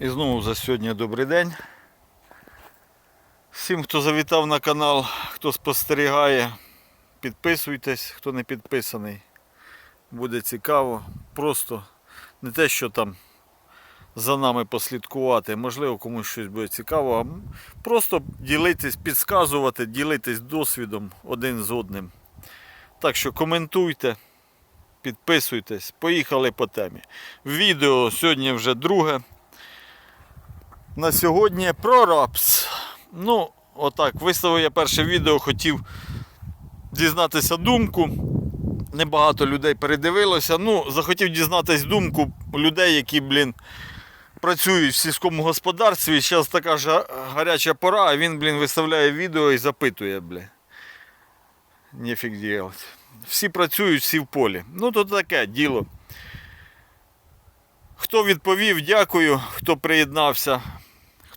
І знову за сьогодні добрий день. Всім, хто завітав на канал, хто спостерігає, підписуйтесь, хто не підписаний. Буде цікаво. Просто не те, що там за нами послідкувати, можливо, комусь щось буде цікаво, а просто ділитись, підказувати, ділитись досвідом один з одним. Так що коментуйте, підписуйтесь, поїхали по темі. Відео сьогодні вже друге. На сьогодні про рапс. Ну, отак, виставив я перше відео, хотів дізнатися думку. Небагато людей передивилося. Ну, захотів дізнатися думку людей, які, блін, працюють в сільському господарстві. Зараз така ж гаряча пора, а він, блін, виставляє відео і запитує, блін. Нефіг делать. Всі працюють, всі в полі. Ну, то таке діло. Хто відповів, дякую, хто приєднався,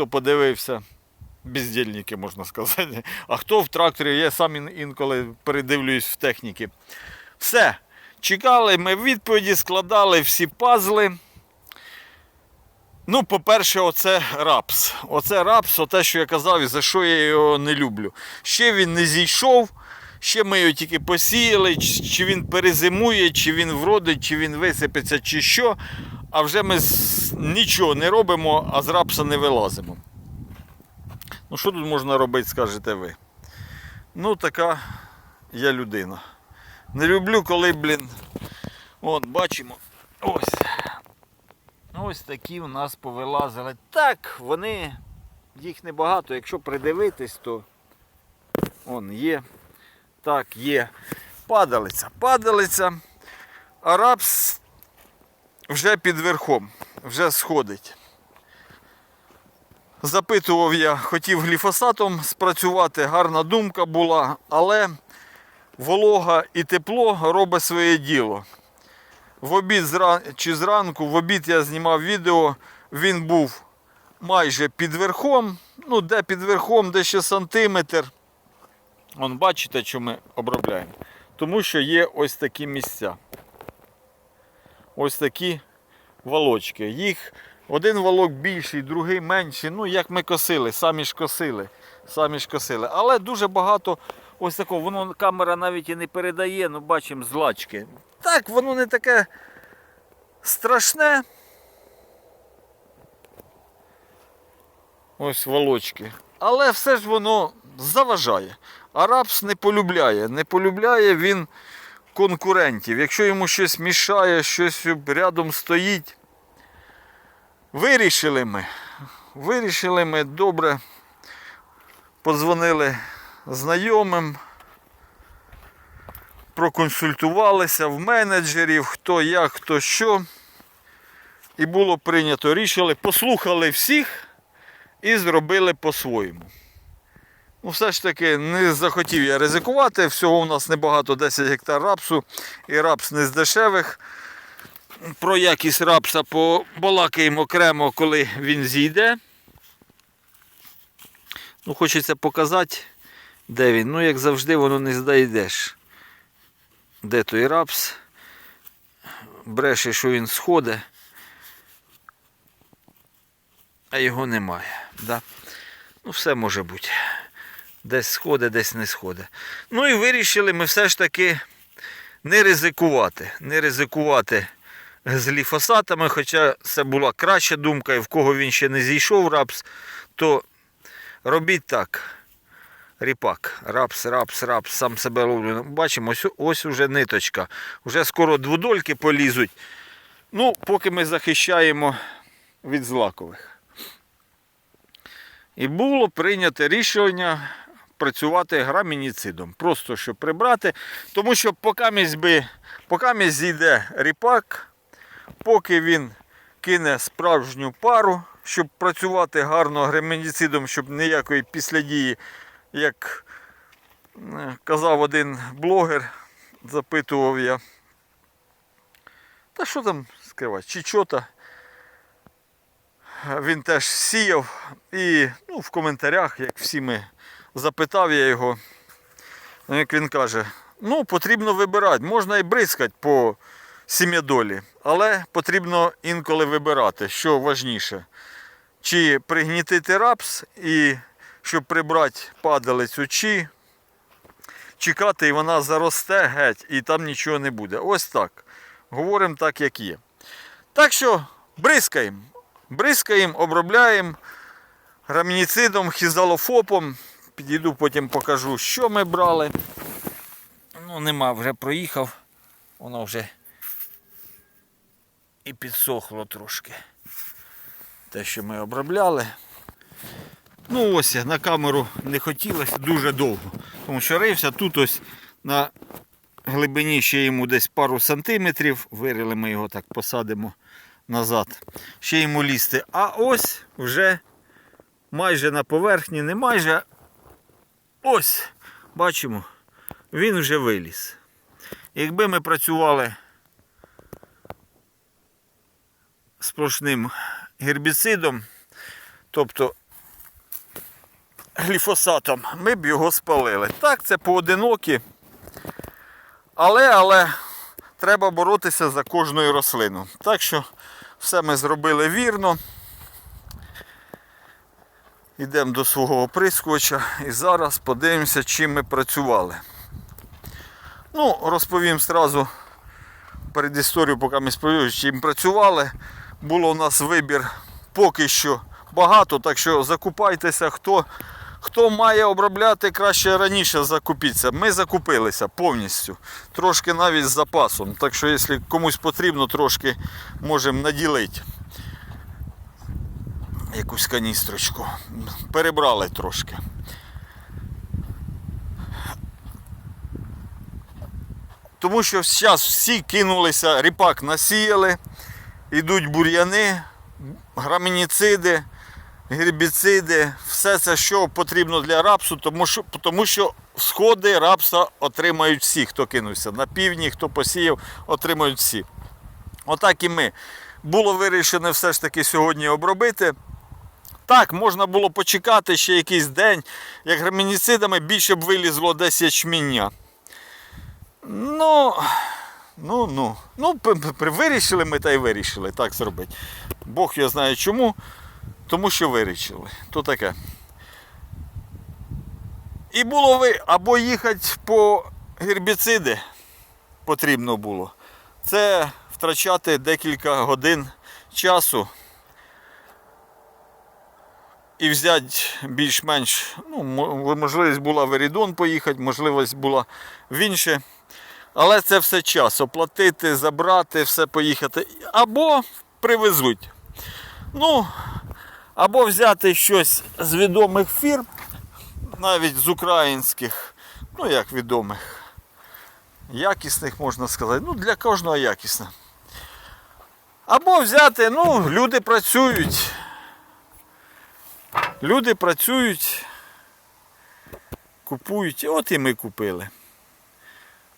хто подивився. Бездільники, можна сказати. А хто в тракторі, я сам інколи передивлююсь в техніки. Все. Чекали ми відповіді, складали всі пазли. Ну, по-перше, оце рапс. Оце рапс, оте, що я казав, і за що я його не люблю. Ще він не зійшов, ще ми його тільки посіяли, чи він перезимує, чи він вродить, чи він висипеться, чи що. А вже ми нічого не робимо, а з рапса не вилазимо. Ну, що тут можна робити, скажете ви? Ну, така я людина. Не люблю, коли, блін. От, бачимо. Ось. Ось такі у нас повилазили. Так, вони, їх небагато. Якщо придивитись, то он є. Так, є. Падалиця. Падалиця. Рапс вже під верхом, вже сходить. Запитував я, хотів гліфосатом спрацювати, гарна думка була, але волога і тепло робить своє діло. В обід чи зранку, в обід я знімав відео, він був майже під верхом, ну де під верхом, де ще сантиметр. Вон бачите, що ми обробляємо. Тому що є ось такі місця. Ось такі волочки. Їх один волок більший, другий менший. Ну, як ми косили, самі ж косили. Самі ж косили. Але дуже багато ось такого. Воно камера навіть і не передає, ну бачимо злачки. Так, воно не таке страшне. Ось волочки. Але все ж воно заважає. А рапс не полюбляє. Не полюбляє він конкурентів. Якщо йому щось мішає, щось рядом стоїть. Вирішили ми. Вирішили ми добре. Подзвонили знайомим, проконсультувалися в менеджерів, хто як, хто що. І було прийнято рішення, послухали всіх і зробили по-своєму. Ну, все ж таки, не захотів я ризикувати. Всього у нас небагато 10 гектар рапсу. І рапс не з дешевих. Про якість рапса побалакаємо окремо, коли він зійде. Ну, хочеться показати, де він. Ну, як завжди, воно не здайдеш. Де той рапс? Бреше, що він сходить, а його немає. Да? Ну, все може бути. Десь сходить, десь не сходить. Ну і вирішили ми все ж таки не ризикувати. Не ризикувати з ліфосатами, хоча це була краща думка, і в кого він ще не зійшов рапс, то робіть так. Ріпак, рапс, рапс, рапс, сам себе ловлю. Бачимо, ось, ось уже ниточка. Вже скоро дводольки полізуть. Ну, поки ми захищаємо від злакових. І було прийнято рішення працювати грамініцидом. Просто щоб прибрати. Тому що поки би, поки зійде ріпак, поки він кине справжню пару, щоб працювати гарно грамініцидом, щоб ніякої післядії, як е, казав один блогер, запитував я. Та що там скривати? Чи чота? Він теж сіяв і ну, в коментарях, як всі ми запитав я його, ну, як він каже, ну потрібно вибирати, можна і бризкати по сім'ядолі, але потрібно інколи вибирати, що важніше. чи пригнітити рапс, і щоб прибрати падалицю, чи чекати, і вона заросте геть, і там нічого не буде. Ось так. Говоримо так, як є. Так що бризкаємо. Бризкаємо, обробляємо грамініцидом, хізалофопом. Підійду, потім покажу, що ми брали. Ну, нема, вже проїхав. Воно вже і підсохло трошки. Те, що ми обробляли. Ну ось на камеру не хотілося дуже довго. Тому що рився тут ось на глибині ще йому десь пару сантиметрів. Вирили ми його так посадимо назад. Ще йому лізти. А ось вже майже на поверхні, не майже. Ось, бачимо, він вже виліз. Якби ми працювали сплошним гербіцидом, тобто гліфосатом, ми б його спалили. Так, це поодинокі. Але, але треба боротися за кожною рослину. Так що все ми зробили вірно. Йдемо до свого оприскувача і зараз подивимося, чим ми працювали. Ну, розповім сразу перед історією, поки ми сповідаю, чим працювали. Було у нас вибір поки що багато, так що закупайтеся, хто, хто має обробляти, краще раніше закупіться. Ми закупилися повністю, трошки навіть з запасом. Так що, якщо комусь потрібно, трошки можемо наділити якусь каністрочку. Перебрали трошки. Тому що зараз всі кинулися, ріпак насіяли, йдуть бур'яни, грамініциди, гербіциди, все це, що потрібно для рапсу, тому що, тому що сходи рапса отримають всі, хто кинувся. На півдні, хто посіяв, отримають всі. Отак і ми. Було вирішено все ж таки сьогодні обробити. Так, можна було почекати ще якийсь день, як грамініцидами більше б вилізло десь ячміння. Ну, ну, ну, ну, вирішили ми та й вирішили так зробити. Бог я знає чому, тому що вирішили. То таке. І було ви або їхати по гербіциди потрібно було. Це втрачати декілька годин часу і взяти більш-менш, ну, можливість була в Ерідон поїхати, можливість була в інше. Але це все час. Оплатити, забрати, все поїхати. Або привезуть. Ну, або взяти щось з відомих фірм, навіть з українських, ну як відомих, якісних можна сказати. Ну, для кожного якісно. Або взяти, ну, люди працюють. Люди працюють, купують, от і ми купили.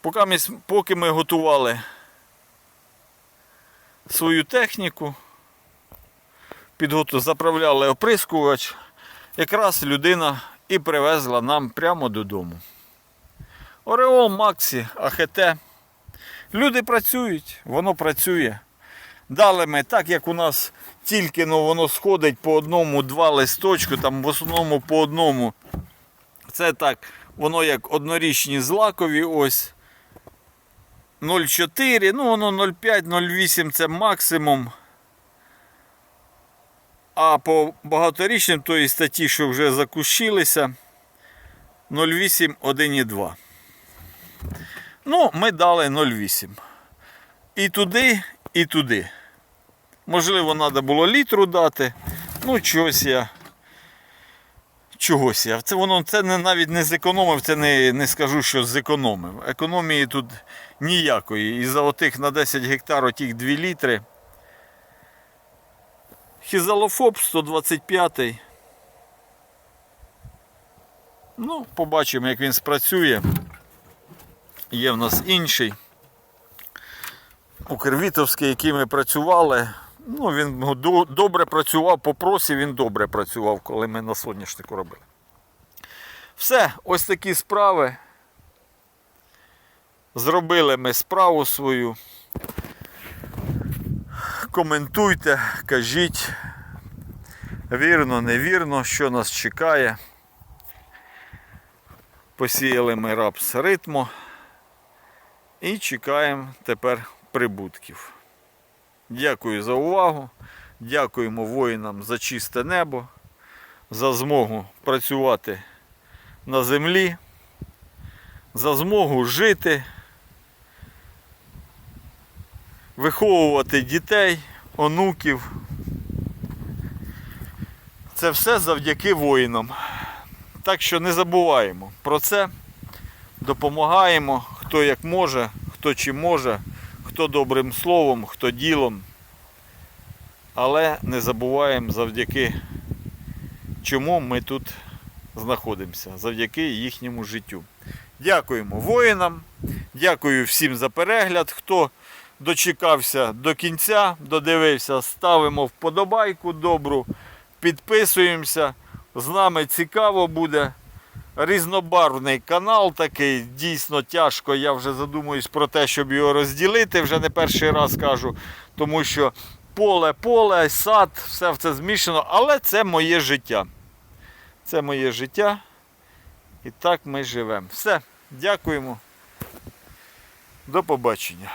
Поки ми, поки ми готували свою техніку, підготу, заправляли оприскувач, якраз людина і привезла нам прямо додому. Ореол Максі, АХТ. Люди працюють, воно працює. Дали ми так, як у нас тільки ну, воно сходить по одному, два листочку, там в основному по одному. Це так, воно як однорічні злакові ось. 0,4, ну воно 0,5, 0,8 це максимум. А по багаторічним тої статті, що вже закущилися, 0,8, 1,2. Ну, ми дали 0,8. І туди, і туди. Можливо, треба було літру дати. Ну, чогось я. Чогось я. Це воно це не, навіть не зекономив, це не, не скажу, що зекономив. Економії тут ніякої. І за отих на 10 гектар отих 2 літри. Хізалофоб 125. Ну, побачимо, як він спрацює. Є в нас інший. Укрвітовський, який ми працювали. Ну, він добре працював, по просі він добре працював, коли ми на соняшнику робили. Все, ось такі справи. Зробили ми справу свою. Коментуйте, кажіть, Вірно, невірно, що нас чекає. Посіяли ми рапс ритмо і чекаємо тепер прибутків. Дякую за увагу. Дякуємо воїнам за чисте небо, за змогу працювати на землі, за змогу жити, виховувати дітей, онуків. Це все завдяки воїнам. Так що не забуваємо про це. Допомагаємо, хто як може, хто чим може, хто добрим словом, хто ділом. Але не забуваємо завдяки чому ми тут знаходимося, завдяки їхньому життю. Дякуємо воїнам, дякую всім за перегляд. Хто дочекався до кінця, додивився, ставимо вподобайку добру, підписуємося. З нами цікаво буде. Різнобарвний канал такий, дійсно тяжко. Я вже задумуюсь про те, щоб його розділити. Вже не перший раз кажу, тому що поле, поле, сад, все це змішано, але це моє життя. Це моє життя. І так ми живемо. Все, дякуємо. До побачення.